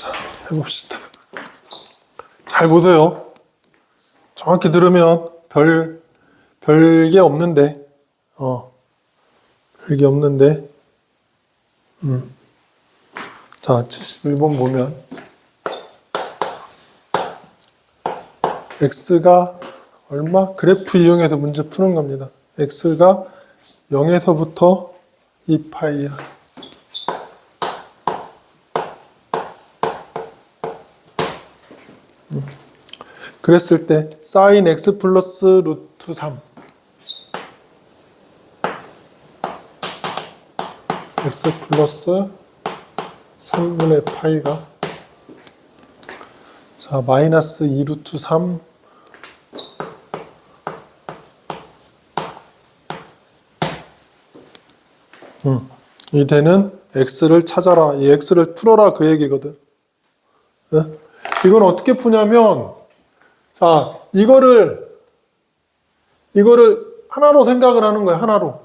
자, 해봅시다. 잘 보세요. 정확히 들으면 별, 별게 없는데, 어, 별게 없는데, 음. 자, 71번 보면, x가 얼마? 그래프 이용해서 문제 푸는 겁니다. x가 0에서부터 2파이야. 그랬을 때 sin x 플러스 루트 3 x 플러스 3분의 파이가 자 마이너스 2 루트 3 음, 이 되는 x를 찾아라. 이 x를 풀어라. 그 얘기거든. 예? 이건 어떻게 푸냐면 자, 이거를, 이거를 하나로 생각을 하는 거야, 하나로.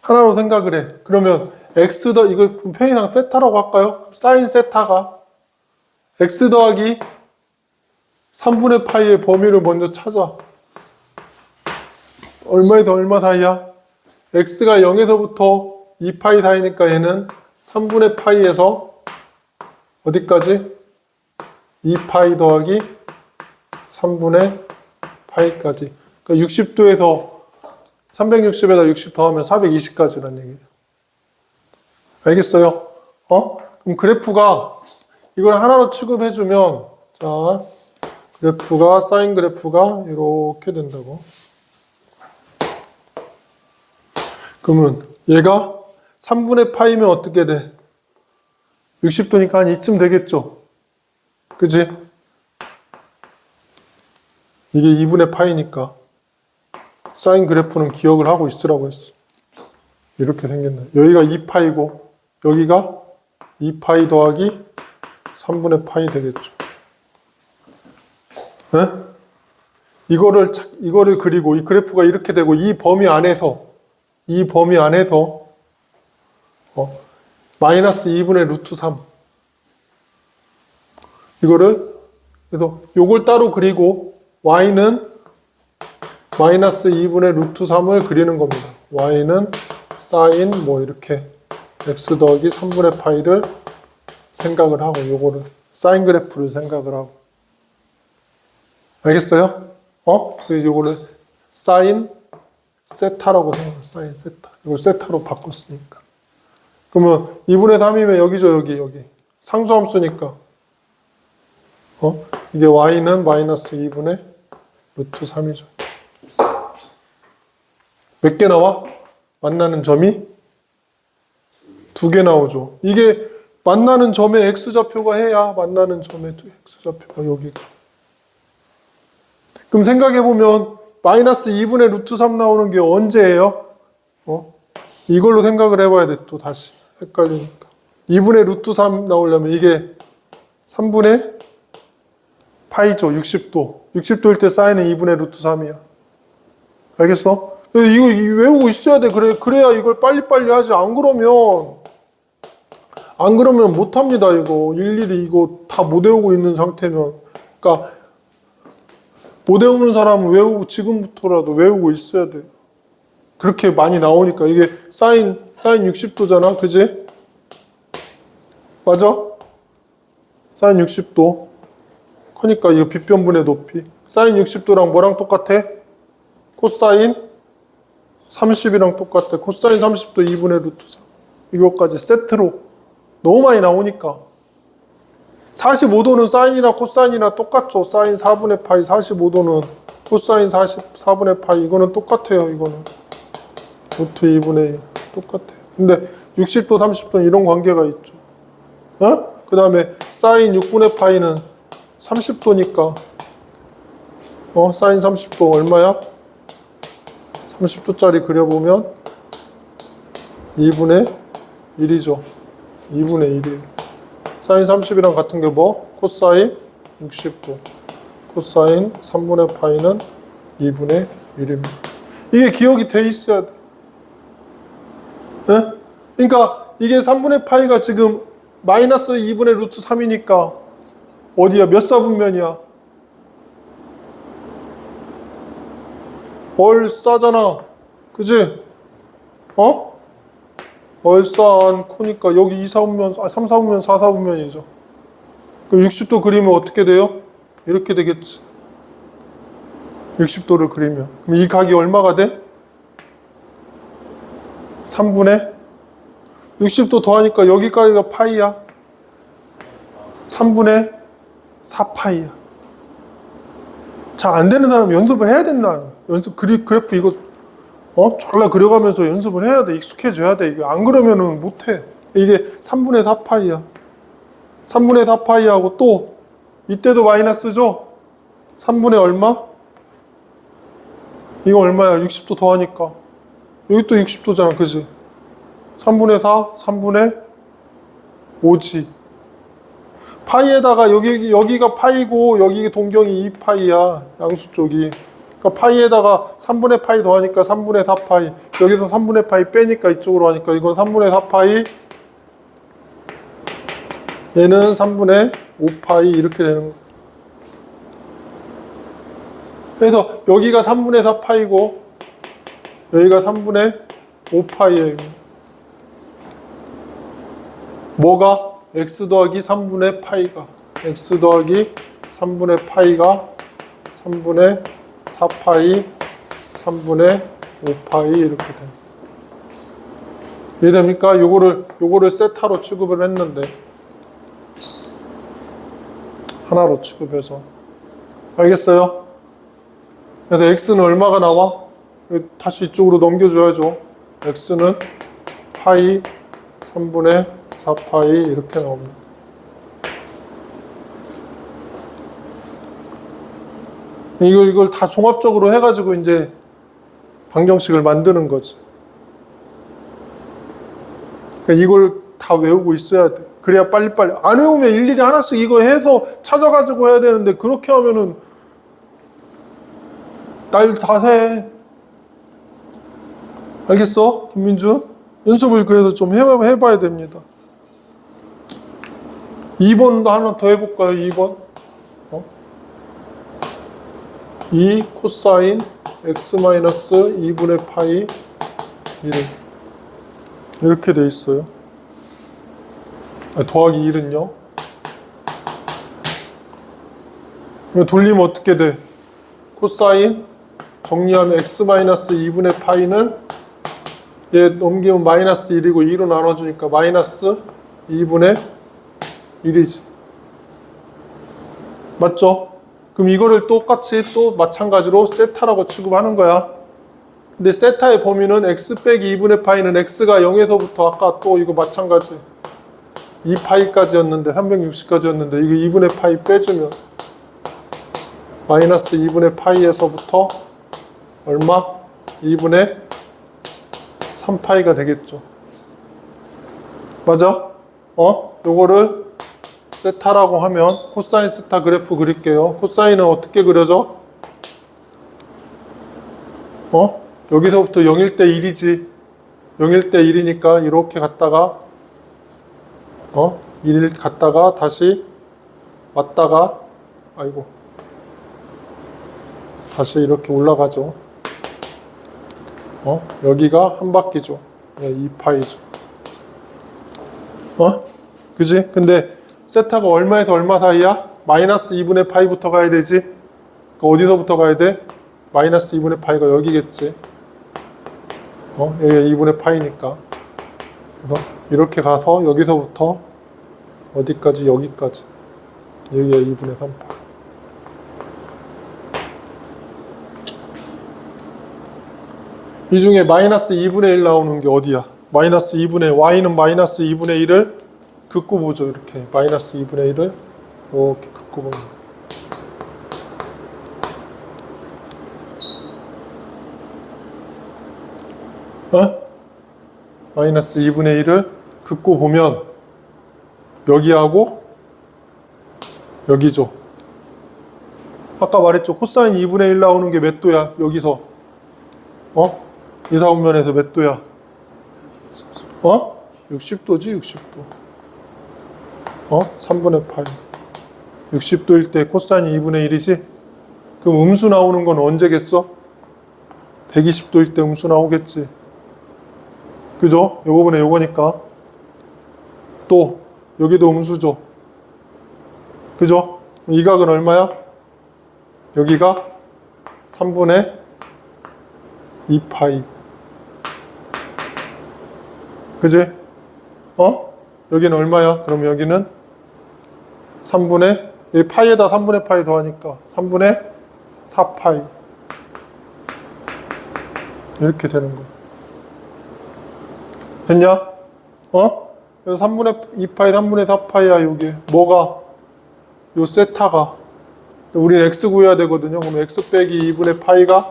하나로 생각을 해. 그러면 x 더, 이걸 편의상 세타라고 할까요? 사인 세타가 x 더하기 3분의 파이의 범위를 먼저 찾아. 얼마에서 얼마 사이야? x가 0에서부터 2파이 사이니까 얘는 3분의 파이에서 어디까지? 2파이 더하기 3분의 파이까지. 그러니까 60도에서 360에다 60 더하면 420까지란 얘기예요. 알겠어요? 어? 그럼 그래프가 이걸 하나로 취급해주면 자 그래프가 사인 그래프가 이렇게 된다고. 그러면 얘가 3분의 파이면 어떻게 돼? 60도니까 한 이쯤 되겠죠? 그지? 이게 2분의 파이니까 사인 그래프는 기억을 하고 있으라고 했어. 이렇게 생겼네. 여기가 2파이고 여기가 2파이 더하기 3분의 파이 되겠죠. 네? 이거를 차- 이거를 그리고 이 그래프가 이렇게 되고 이 범위 안에서 이 범위 안에서 어, 마이너스 2분의 루트 3 이거를 그래서 요걸 따로 그리고 y는 마이너스 2분의 루트 3을 그리는 겁니다. y는 사인 뭐 이렇게 x 더하기 3분의 파이를 생각을 하고 요거를 사인 그래프를 생각을 하고 알겠어요? 어? 그래서 요거를 사인 세타라고 생각해 사인 세타 이거 세타로 바꿨으니까 그러면 2분의 3이면 여기죠 여기 여기 상수함수니까 어? 이게 y는 마이너스 2분의 루트 3이죠. 몇 개 나와? 만나는 점이 두 개 나오죠. 이게 만나는 점의 x좌표가 해야 만나는 점의 x좌표가 여기고. 그럼 생각해보면 마이너스 2분의 루트 3 나오는 게 언제예요? 어? 이걸로 생각을 해봐야 돼, 또 다시. 헷갈리니까. 2분의 루트 3 나오려면 이게 3분의 파이죠. 60도. 60도일 때 사인은 2분의 루트 3이야. 알겠어? 이거 외우고 있어야 돼. 그래, 그래야 이걸 빨리빨리 하지. 안 그러면, 안 그러면 못 합니다. 이거. 일일이 이거 다 못 외우고 있는 상태면. 그러니까, 못 외우는 사람은 외우고, 지금부터라도 외우고 있어야 돼. 그렇게 많이 나오니까. 이게 사인, 사인 60도잖아. 그지? 맞아? 사인 60도. 그러니까 이거 빗변분의 높이 사인 60도랑 뭐랑 똑같아? 코사인 30이랑 똑같아 코사인 30도 2분의 루트 3 이것까지 세트로 너무 많이 나오니까 45도는 사인이나 코사인이나 똑같죠 사인 4분의 파이 45도는 코사인 44분의 파이 이거는 똑같아요 이거는 루트 2분의 2 똑같아요 근데 60도 30도 이런 관계가 있죠 어? 그 다음에 사인 6분의 파이는 30도니까 어 사인 30도 얼마야? 30도짜리 그려보면 2분의 1이죠 2분의 1이에요 사인 30이랑 같은 게 뭐? 코사인 60도 코사인 3분의 파이는 2분의 1입니다 이게 기억이 돼 있어야 돼 네? 그러니까 이게 3분의 파이가 지금 마이너스 2분의 루트 3이니까 어디야? 몇 사분면이야? 얼싸잖아. 그지? 어? 얼싸한 코니까 여기 2, 4분면, 아, 3, 4분면, 4, 4분면이죠. 그럼 60도 그리면 어떻게 돼요? 이렇게 되겠지. 60도를 그리면. 그럼 이 각이 얼마가 돼? 3분의 60도 더하니까 여기까지가 파이야. 3분의 4파이야. 잘 안 되는 사람 연습을 해야 된다. 연습 그리, 그래프 이거 어? 졸라 그려가면서 연습을 해야 돼. 익숙해져야 돼. 이거 안 그러면은 못 해. 이게 3분의 4파이야. 3분의 4파이하고 또 이때도 마이너스죠? 3분의 얼마? 이거 얼마야? 60도 더하니까. 여기 또 60도잖아. 그지? 3분의 4, 3분의 5지. 파이에다가 여기, 여기가 파이고 여기 동경이 2파이야. 양수 쪽이. 그러니까 파이에다가 3분의 파이 더하니까 3분의 4파이. 여기서 3분의 파이 빼니까 이쪽으로 하니까 이건 3분의 4파이. 얘는 3분의 5파이 이렇게 되는 거. 그래서 여기가 3분의 4파이고 여기가 3분의 5파이예요. 뭐가? x 더하기 3분의 파이가 x 더하기 3분의 파이가 3분의 4파이 3분의 5파이 이렇게 됩니다. 이해됩니까? 요거를 요거를 세타로 취급을 했는데 하나로 취급해서 알겠어요? 그래서 x는 얼마가 나와? 다시 이쪽으로 넘겨줘야죠. x는 파이 3분의 4파이 이렇게 나옵니다. 이걸, 이걸 다 종합적으로 해가지고 이제 방정식을 만드는 거지. 그러니까 이걸 다 외우고 있어야 돼. 그래야 빨리빨리. 안 외우면 일일이 하나씩 이거 해서 찾아가지고 해야 되는데 그렇게 하면은 날다 새. 알겠어? 김민준? 연습을 그래서 좀 해봐, 해봐야 됩니다. 2번도 하나 더 해볼까요? 2번. 어? 2 코사인 x 마이너스 2분의 파이 1 이렇게 돼 있어요. 아, 더하기 1은요? 돌리면 어떻게 돼? 코사인 정리하면 x 마이너스 2분의 파이는 얘 넘기면 마이너스 1이고 2로 나눠주니까 마이너스 2분의 1이지. 맞죠? 그럼 이거를 똑같이 또 마찬가지로 세타라고 취급하는 거야. 근데 세타의 범위는 x 빼기 2분의 파이는 x가 0에서부터 아까 또 이거 마찬가지 2파이까지였는데 360까지였는데 이거 2분의 파이 빼주면 마이너스 2분의 파이에서부터 얼마? 2분의 3파이가 되겠죠. 맞아? 어? 요거를 세타라고 하면 코사인 세타 그래프 그릴게요. 코사인은 어떻게 그려져? 어? 여기서부터 0일 때 1이지. 0일 때 1이니까 이렇게 갔다가 어? 1일 갔다가 다시 왔다가 아이고 다시 이렇게 올라가죠. 어? 여기가 한 바퀴죠. 예, 2파이죠. 어? 그지? 근데 세타가 얼마에서 얼마 사이야? 마이너스 2분의 파이부터 가야 되지? 그 어디서부터 가야 돼? 마이너스 2분의 파이가 여기겠지. 어? 여기가 2분의 파이니까. 그래서 이렇게 가서 여기서부터 어디까지? 여기까지. 여기가 2분의 3파. 이 중에 마이너스 2분의 1 나오는 게 어디야? 마이너스 2분의 y는 마이너스 2분의 1을 긋고 보죠. 이렇게 마이너스 2분의 1을 이렇게 봅니다. 어? 마이너스 2분의 1을 긋고 보면 여기하고 여기죠. 아까 말했죠. 코사인 2분의 1 나오는 게 몇 도야? 여기서. 어? 이사분면에서 몇 도야? 어? 60도지, 60도. 어? 3분의 파이. 60도일 때 코사인이 2분의 1이지? 그럼 음수 나오는 건 언제겠어? 120도일 때 음수 나오겠지. 그죠? 요거분의 요거니까. 또, 여기도 음수죠. 그죠? 이 각은 얼마야? 여기가 3분의 2파이. 그지? 어? 여기는 얼마야? 그럼 여기는 3분의, 이 파이에다 3분의 파이 더하니까 3분의 4파이. 이렇게 되는 거야. 됐냐? 어? 그래서 3분의 2파이, 3분의 4파이야, 요게. 뭐가? 요 세타가. 우린 x 구해야 되거든요. 그럼 x 빼기 2분의 파이가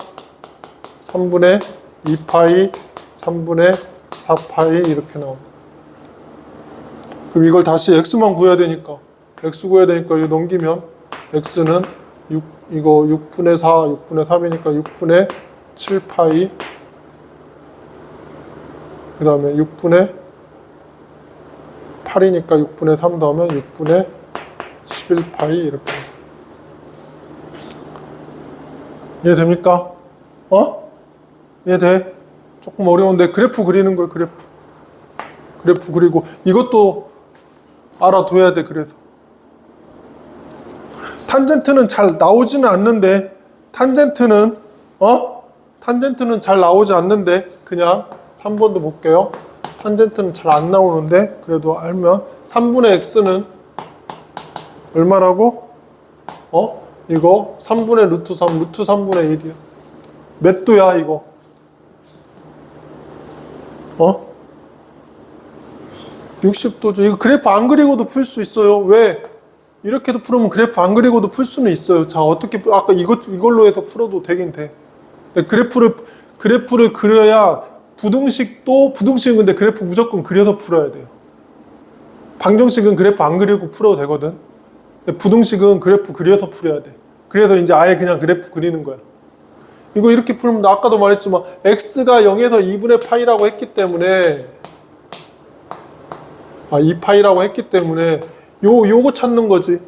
3분의 2파이, 3분의 4파이 이렇게 나옵니다. 그럼 이걸 다시 x만 구해야 되니까 x 구해야 되니까 이거 넘기면 x는 6 이거 6분의 4, 6분의 3이니까 6분의 7파이 그 다음에 6분의 8이니까 6분의 3 더하면 6분의 11파이 이렇게 이해됩니까? 어? 이해돼? 조금 어려운데 그래프 그리는 거예요 그래프 그래프 그리고 이것도 알아둬야 돼 그래서 탄젠트는 잘 나오지는 않는데 탄젠트는 어? 탄젠트는 잘 나오지 않는데 그냥 3번도 볼게요 탄젠트는 잘 안 나오는데 그래도 알면 3분의 x는 얼마라고? 어? 이거 3분의 루트 3 루트 3분의 1이야 몇 도야 이거 어? 60도죠. 이거 그래프 안 그리고도 풀 수 있어요. 왜? 이렇게도 풀으면 그래프 안 그리고도 풀 수는 있어요. 자, 어떻게, 아까 이것, 이걸로 해서 풀어도 되긴 돼. 그래프를, 그래프를 그려야 부등식도, 부등식은 근데 그래프 무조건 그려서 풀어야 돼요. 방정식은 그래프 안 그리고 풀어도 되거든. 부등식은 그래프 그려서 풀어야 돼. 그래서 이제 아예 그냥 그래프 그리는 거야. 이거 이렇게 풀면 나 아까도 말했지만 x가 0에서 2분의 파이라고 했기 때문에 아 2파이라고 했기 때문에 요 요거 찾는 거지.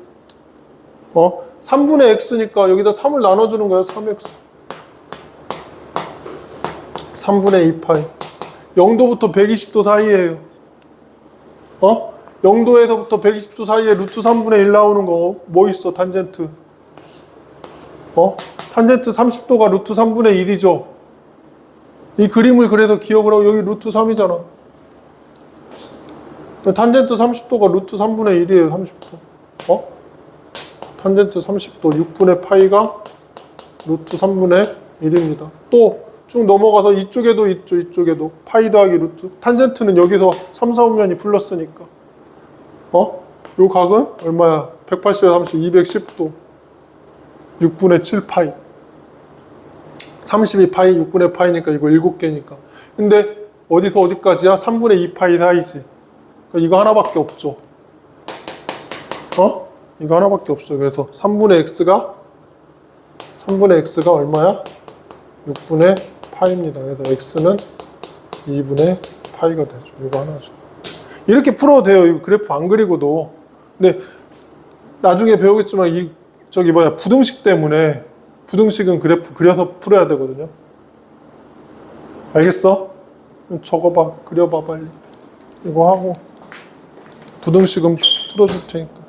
어? 3분의 x니까 여기다 3을 나눠 주는 거야. 3x. 3분의 2파이. 0도부터 120도 사이에요. 어? 0도에서부터 120도 사이에 루트 3분의 1 나오는 거 뭐 있어? 탄젠트. 어? 탄젠트 30도가 루트 3분의 1이죠. 이 그림을 그래서 기억을 하고 여기 루트 3이잖아. 탄젠트 30도가 루트 3분의 1이에요. 30도. 어? 탄젠트 30도 6분의 파이가 루트 3분의 1입니다. 또 쭉 넘어가서 이쪽에도 있죠. 이쪽에도 파이 더하기 루트. 탄젠트는 여기서 3, 4분면이 플러스니까. 어? 요 각은 얼마야? 180에 30, 210도. 6분의 7 파이. 32 파이, 6분의 파이니까 이거 7개니까. 근데 어디서 어디까지야? 3분의 2 파이 사이지. 그러니까 이거 하나밖에 없죠. 어? 이거 하나밖에 없어요. 그래서 3분의 x가 3분의 x가 얼마야? 6분의 파이입니다. 그래서 x는 2분의 파이가 되죠. 이거 하나죠. 이렇게 풀어도 돼요. 이거 그래프 안 그리고도. 근데 나중에 배우겠지만 이 저기 뭐야 부등식 때문에 부등식은 그래프 그려서 풀어야 되거든요. 알겠어? 적어봐, 그려봐 빨리. 이거 하고 부등식은 풀어줄 테니까.